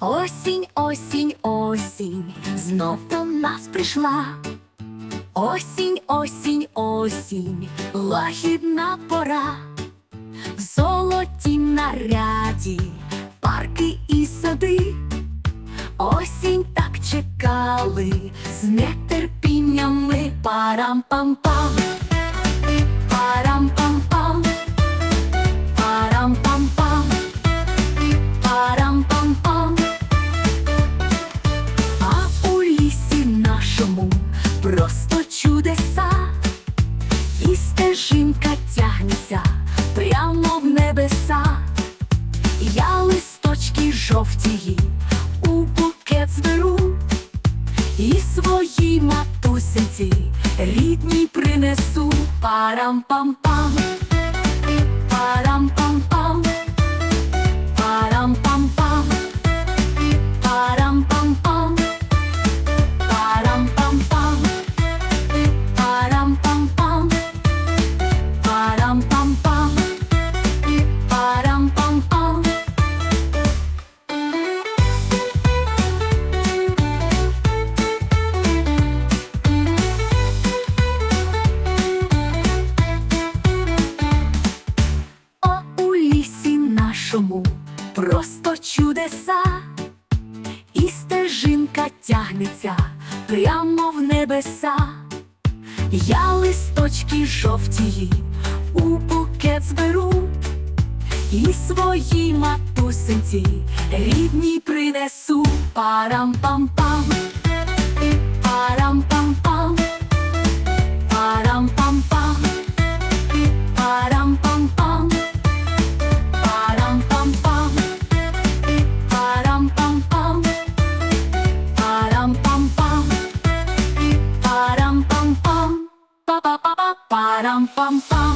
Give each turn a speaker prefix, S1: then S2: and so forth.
S1: Осінь, осінь, осінь, знов до нас прийшла. Осінь, осінь, осінь, лагідна пора, в золотім наряді, парки і сади. Осінь так чекали, з нетерпінням ми парам-пам-пам, парам-пам-пам, і стежинка тягнеться прямо в небеса. Я листочки жовтії у букет зберу, і своїй матусяці рідній принесу. Парам-пам-пам, парам-пам-пам, нашому просто чудеса, і стежинка тягнеться прямо в небеса. Я листочки жовтії у букет зберу, і свої матусинці рідні принесу. Парам-пам-пам, парам-пам-пам, парам-пам-пам, па-па-па-па, парам-пам-пам.